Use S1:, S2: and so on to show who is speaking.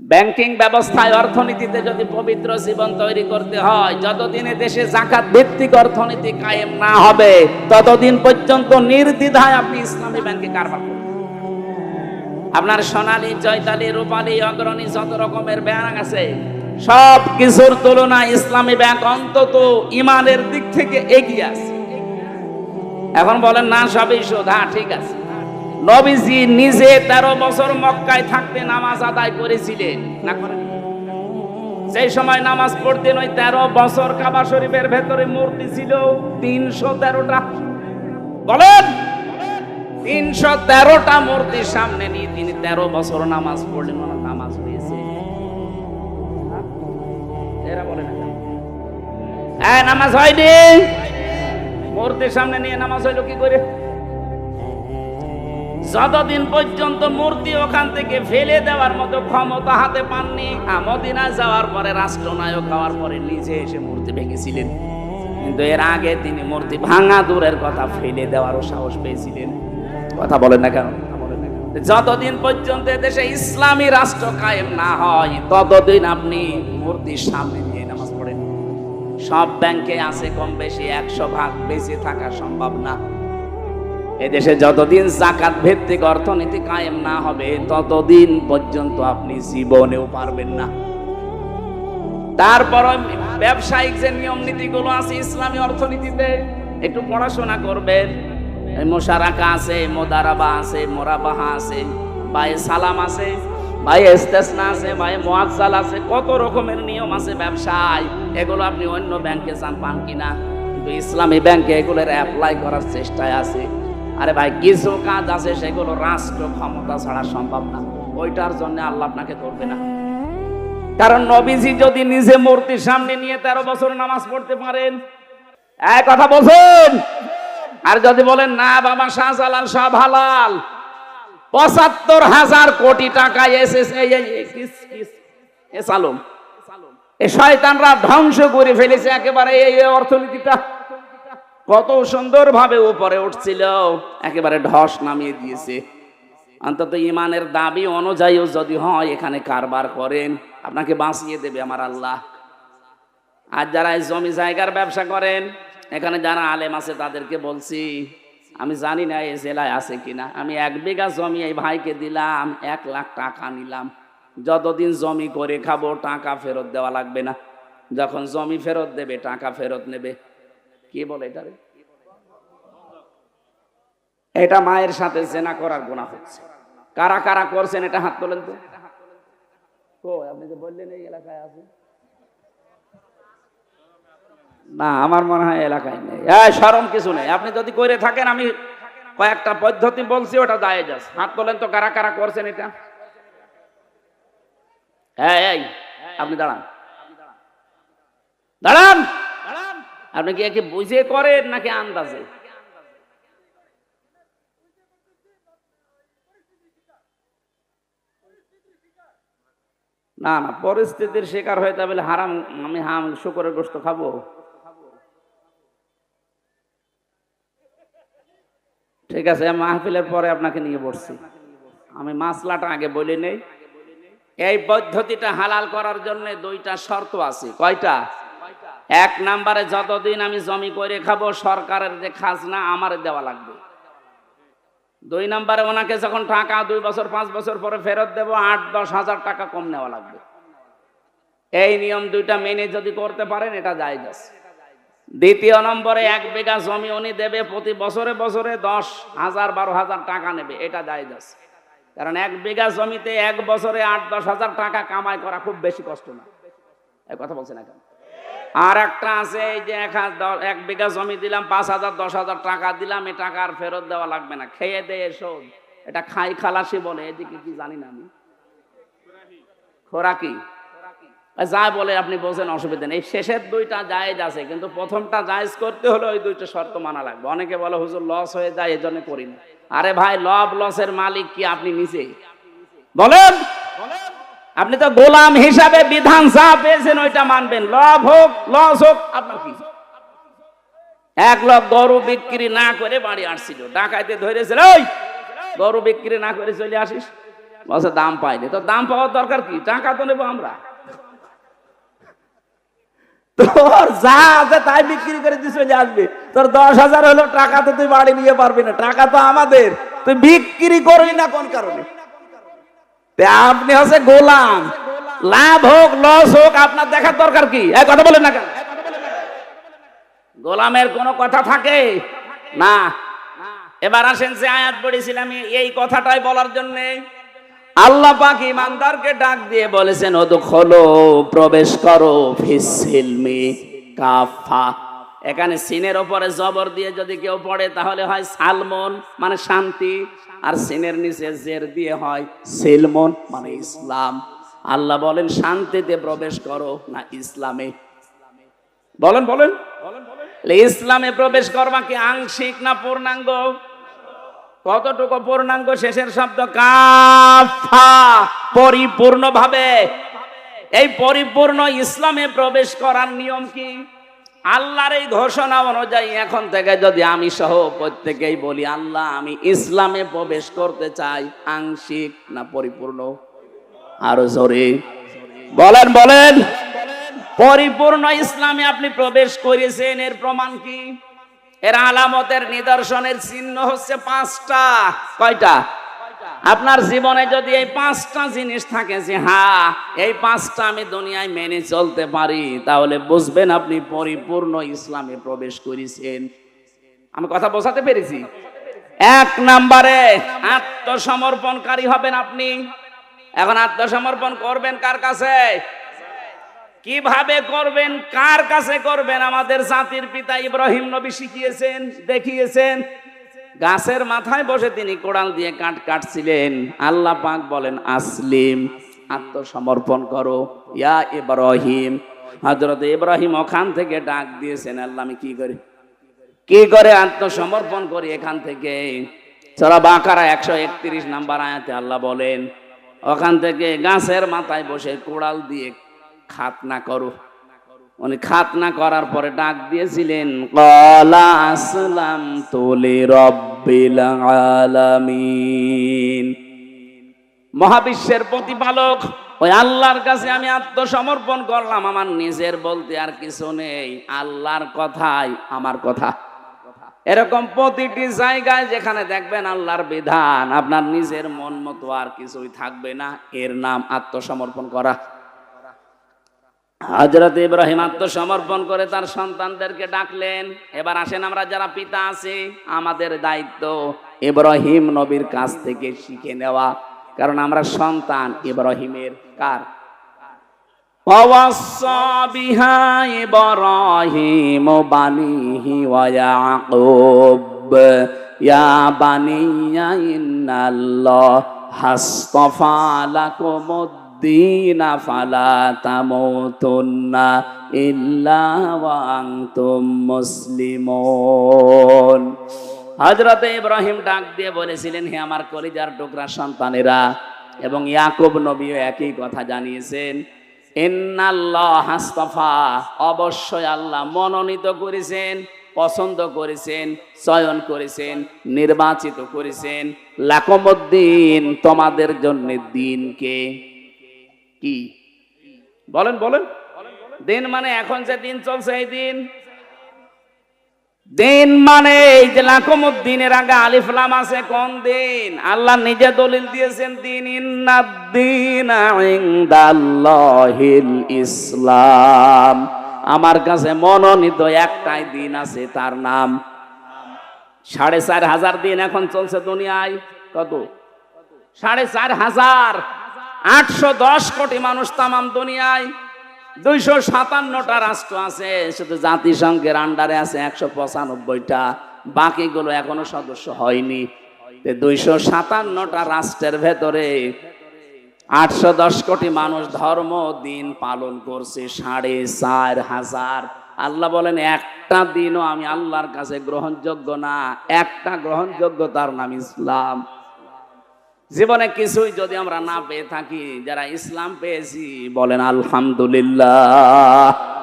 S1: Banking ব্যবস্থায় অর্থনীতিতে যদি পবিত্র জীবন তৈরি করতে হয়, যতদিনে দেশে জাকাত ভিত্তিক অর্থনীতি কায়েম না হবে, ততদিন পর্যন্ত নির্দ্বিধায় আপনি ইসলামী ব্যাংকে কারবার করবেন আপনার সোনালী জয়তালি রূপালী, অগ্রণী যত রকমের ব্যাংক আছে, সব কিছুর তুলনায় ইসলামী ব্যাংক অন্তত ইমানের দিক থেকে এগিয়ে আছে। এখন বলেন, না, সবই সুদ হ্যাঁ ঠিক আছে। নবীজি নিজে তেরো বছর মক্কায় থাকতে নামাজ আদায় করেছিলেন। না করেন সেই সময় নামাজ পড়তেন ওই তেরো বছর কাবা শরীফের ভেতরে মূর্তি ছিল তিনশো তেরোটা। বলেন, তিনশো তেরোটা মূর্তির সামনে নিয়ে তিনি তেরো বছর নামাজ পড়লেন, ওনার নামাজ হয়েছে। হ্যাঁ? এরা বলে হ্যাঁ নামাজ হয়নি। মূর্তির সামনে নিয়ে নামাজ হইল কি করে? যতদিন পর্যন্ত মূর্তি ওখান থেকে ফেলে দেওয়ার মতো ক্ষমতা হাতে পাননি আ, মদিনায় যাওয়ার পরে রাষ্ট্রনায়ক হওয়ার পরে নিজে এসে মূর্তি ভেঙেছিলেন। কিন্তু এর আগে তিনি মূর্তি ভাঙা দূরের কথা ফেলে দেওয়ারও সাহস পেয়েছিলেন। কথা বলেন না কেন? যতদিন পর্যন্ত দেশে ইসলামী রাষ্ট্র কায়েম না হয় ততদিন আপনি মূর্তির সামনে নিয়ে নামাজ পড়েন। সব ব্যাংকে আছে কম বেশি একশো ভাগ বেঁচে থাকা সম্ভব না। এদেশে যতদিন জাকাত ভিত্তিক অর্থনীতি কায়েম না হবে, ততদিন পর্যন্ত আপনি জীবনেও পারবেন না। তারপর ব্যবসায়িক যে নিয়ম নীতিগুলো আছে ইসলামী অর্থনীতিতে, একটু পড়াশোনা করবেন। মোশারাকা আছে, মোদারাবা আছে, মোরাবাহা আছে বাই সালাম আছে, ভাই ইস্তেসনা আছে, ভাই মোয়াজ্জাল আছে, কত রকমের নিয়ম আছে ব্যবসায়, এগুলো আপনি অন্য ব্যাংকে চান পান কিনা। কিন্তু ইসলামী ব্যাংকে এগুলোর অ্যাপ্লাই করার চেষ্টায় আছে। আরে ভাই, কিছু কাজ আছে, সেগুলো রাষ্ট্র ক্ষমতা ছাড়া সম্ভব না। ওইটার জন্য আল্লাহ আপনাকে করবে না। কারণ নবীজি যদি নিজে মূর্তির সামনে নিয়ে তেরো বছর নামাজ পড়তে পারেন এক কথা বলছেন? আর যদি বলেন, না বাবা, শাহজালাল সব হালাল। পঁচাত্তর হাজার কোটি টাকা এসেছে শয়তানরা ধ্বংস করে ফেলেছে, একেবারে এই অর্থনীতিটা। কত সুন্দর ভাবে উপরে উঠছিল, একেবারে ঢস নামিয়ে দিয়েছে। অন্তত ইমানের দাবি অনুযায়ীও যদি হয়, এখানে কারবার করেন, আপনাকে বাঁচিয়ে দেবে আমার আল্লাহ। আর যারা এই জমি জায়গার ব্যবসা করেন, এখানে যারা আলেম আছে তাদেরকে বলছি, আমি জানি না এই জেলায় আছে কিনা। আমি এক বিঘা জমি এই ভাইকে দিলাম, এক লাখ টাকা নিলাম। যতদিন জমি করে খাব, টাকা ফেরত দেওয়া লাগবে না। যখন জমি ফেরত দেবে, টাকা ফেরত নেবে। কি বলে এটা এটা মায়ের সাথে জেনা করার গুণা হচ্ছে। কারা কারা করছেন এটা হাত তোলেন তো। আপনি যে বললেন এই এলাকায় আছে না, আমার মনে হয় এলাকায় নেই। হ্যাঁ সরম কিছু নেই। আপনি যদি করে থাকেন, আমি কয়েকটা পদ্ধতি বলছি, ওটা দায়ে যাস হাত তোলেন তো, কারা কারা করছেন এটা? হ্যাঁ এই, আপনি দাঁড়ান। দাঁড়ান! আপনি কি একে বুঝে করেন নাকি আন্দাজে? না না, পরিস্থিতির শিকার হয়ে তাহলে হারাম, আমি হাম, শুকরের গোস্ত খাব। ঠিক আছে মাহফিলের পরে আপনাকে নিয়ে বসছি। আমি মাসলাটা আগে বলে নেই। এই পদ্ধতিটা হালাল করার জন্য দুইটা শর্ত আছে। কয়টা? এক নাম্বারে যতদিন আমি জমি করে খাব, সরকারের যে খাজনা আমার দেওয়া লাগবে। দুই নম্বরে ওনাকে যখন টাকা দুই বছর, পাঁচ বছর পরে ফেরত দেবো, আট, দশ হাজার টাকা কম নেওয়া লাগবে। এই নিয়ম দুইটা মেনে যদি করতে পারেন, এটা জায়েজ আছে। দ্বিতীয় নম্বরে এক বিঘা জমি উনি দেবে, প্রতি বছরে বছরে দশ হাজার, বারো হাজার টাকা নেবে, এটা জায়েজ আছে। কারণ এক বিঘা জমিতে এক বছরে আট, দশ হাজার টাকা কামাই করা খুব বেশি কষ্ট না। কথা বলছে না কেন? আর একটা আছে, এই যে এক হাজার এক বিঘা জমি দিলাম, পাঁচ হাজার, দশ হাজার টাকা দিলাম এই টাকা আর ফেরত দেওয়া লাগবে না। খেয়ে দেয়ে শোধ এটা খাই খালাসি বলে, এদিকে কি জানি না আমি। খোরাকি। যা বলে আপনি বলছেন, অসুবিধা নেই। শেষের দুইটা জায়েজ আছে, কিন্তু প্রথমটা জায়েজ করতে হলে ওই দুইটা শর্ত মানা লাগবে। অনেকে বলে, হুজুর লস হয়ে যায় এই জন্য করি না। আরে ভাই লব লসের মালিক কি আপনি নিজে? বলেন। আপনি তো গোলাম হিসাবে বিধান যা পেয়েছেন ওইটা মানবেন। লাভ হোক, লস হোক, আপনার কি? এক লোক গরু বিক্রি না করে বাড়ি আসছিল। ডাকাইতে ধরেছিল ওই গরু বিক্রি না করে চলে আসিস? বলছে, দাম পাইনি। তো দাম পাওয়ার দরকার কি? টাকা তো নেব আমরা। তোর যা আছে তাই বিক্রি করে দিয়ে চলে আসবে। তোর দশ হাজার হলো টাকা তো তুই বাড়ি নিয়ে পারবি না। টাকা তো আমাদের। তুই বিক্রি করবি না কোন কারণে? আপনি হচ্ছে গোলাম। লাভ হোক, লস হোক, আপনার দেখার দরকার কি? এক কথা বলেন না কেন? গোলামের কোনো কথা থাকে? না। এবার আসেন যে আয়াত পড়েছিলাম, এই কথাটাই বলার জন্য। আল্লাহ পাক ইমানদারকে ডাক দিয়ে বলেছেন ওদখলো প্রবেশ করো ফিসিলমি কাফা এখানে সিনের ওপরে জবর দিয়ে যদি কেউ পড়ে, তাহলে হয় সালমন মানে শান্তি। আর সিনের নিচে জের দিয়ে হয় সিলমন মানে ইসলাম। আল্লাহ বলেন, শান্তিতে প্রবেশ করো, না ইসলামে। বলেন বলেন। ইসলামে প্রবেশ করবা কি আংশিক না পূর্ণাঙ্গ? কতটুকু পূর্ণাঙ্গ শেষের শব্দ? কাফা পরিপূর্ণ ভাবে এই পরিপূর্ণ ইসলামে প্রবেশ করার নিয়ম কি? আল্লাহর এই ঘোষণা অনুযায়ী এখন থেকে যদি আমি সহ প্রত্যেকেই বলি, আল্লাহ, আমি ইসলামে প্রবেশ করতে চাই, আংশিক না পরিপূর্ণ? আরও জোরে। বলেন বলেন। পরিপূর্ণ ইসলামে আপনি প্রবেশ করেছেন, এর প্রমাণ কি? এর আলামতের নিদর্শনের চিহ্ন হচ্ছে পাঁচটা। কয়টা? আপনার জীবনে যদি এই পাঁচটা জিনিস থাকে যে হ্যাঁ এই পাঁচটা আমি দুনিয়ায় মেনে চলতে পারি তাহলে বুঝবেন আপনি পরিপূর্ণ ইসলামে প্রবেশ করেছেন। আমি কথা বোঝাতে পেরেছি? এক নাম্বারে আত্মসমর্পণকারী হবেন আপনি। এখন আত্মসমর্পণ করবেন কার কাছে? কীভাবে করবেন, কার কাছে করবেন আমাদের জাতির পিতা ইব্রাহিম নবী শিখিয়েছেন, দেখিয়েছেন। গাছের মাথায় বসে তিনি কোড়াল দিয়ে কাট কাটছিলেন। আল্লাহ পাক বলেন, আসলিম, আত্মসমর্পণ করো, ইয়া ইব্রাহিম। হজরত ইব্রাহিম ওখান থেকে ডাক দিয়েছেন, আল্লাহ, আমি কি করি? কি করে আত্মসমর্পণ করি এখান থেকে? চলা বাঁকারা একশো একত্রিশ নাম্বার আয়াতে আল্লাহ বলেন, ওখান থেকে গাছের মাথায় বসে কোড়াল দিয়ে খাতনা করো। উনি খাতনা করার পরে ডাক দিয়েছিলেন, কলা আসলাম তোলে মহাবিশ্বের প্রতিপালক, ওই আল্লাহর কাছে আমি আত্মসমর্পণ করলাম, আমার নিজের বলতে আর কিছু নেই। আল্লাহর কথাই আমার কথা। এরকম প্রতিটি জায়গায় যেখানে দেখবেন আল্লাহর বিধান, আপনার নিজের মন মতো আর কিছুই থাকবে না। এর নাম আত্মসমর্পণ করা। হাজরত ইব্রাহিম আত্মসমর্পণ করে তার সন্তানদেরকে ডাকলেন। এবার আসেন আমরা, যারা পিতা আছি, আমাদের দায়িত্ব ইব্রাহিম নবীর কাছ থেকে শিখে নেওয়া। কারণ আমরা সন্তান ইব্রাহিমের কার? ইব্রাহিম বানিয়া লাকুমুদ الدين فلا تموتن إلا وأنتم مسلمون হজরত ইব্রাহিম ডাক দিয়ে বলেছিলেন হে আমার কলিজার টুকরা সন্তানেরা এবং ইয়াকুব নবীও একই কথা জানিয়েছেন ইন্নাল্লাহ হাস্তফা অবশ্যই আল্লাহ মনোনীত করেছেন পছন্দ করেছেন চয়ন করেছেন নির্বাচিত করেছেন লাকমুদ্দিন তোমাদের জন্য দিনকে কি? বলেন বলেন। দিন মানে এখন যে দিন চলছে এই দিন। দিন মানে এই যে লাকমুদ্দিনের আগে আলিফলাম আছে কোন দিন? আল্লাহ নিজে দলিল দিয়েছেন, দিন ইন্নাদ্দিন ইসলাম। আমার কাছে মনোনীত একটাই দিন আছে, তার নাম। সাড়ে চার হাজার দিন এখন চলছে দুনিয়ায়। কত? সাড়ে চার হাজার। আটশো দশ কোটি মানুষ তামাম দুনিয়ায়, দুইশো সাতান্নটা রাষ্ট্র আছে, শুধু জাতিসংঘের আন্ডারে আছে একশো পঁচানব্বইটা, বাকিগুলো এখনও সদস্য হয়নি। দুইশো সাতান্নটা রাষ্ট্রের ভেতরে আটশো দশ কোটি মানুষ ধর্ম, দিন পালন করছে, সাড়ে চার হাজার। আল্লাহ বলেন, একটা দিনও আমি আল্লাহর কাছে গ্রহণযোগ্য না, একটা গ্রহণযোগ্য তার নাম ইসলাম। জীবনে কিছুই যদি আমরা না পেয়ে থাকি যারা ইসলাম পেয়েছি বলেন আলহামদুলিল্লাহ।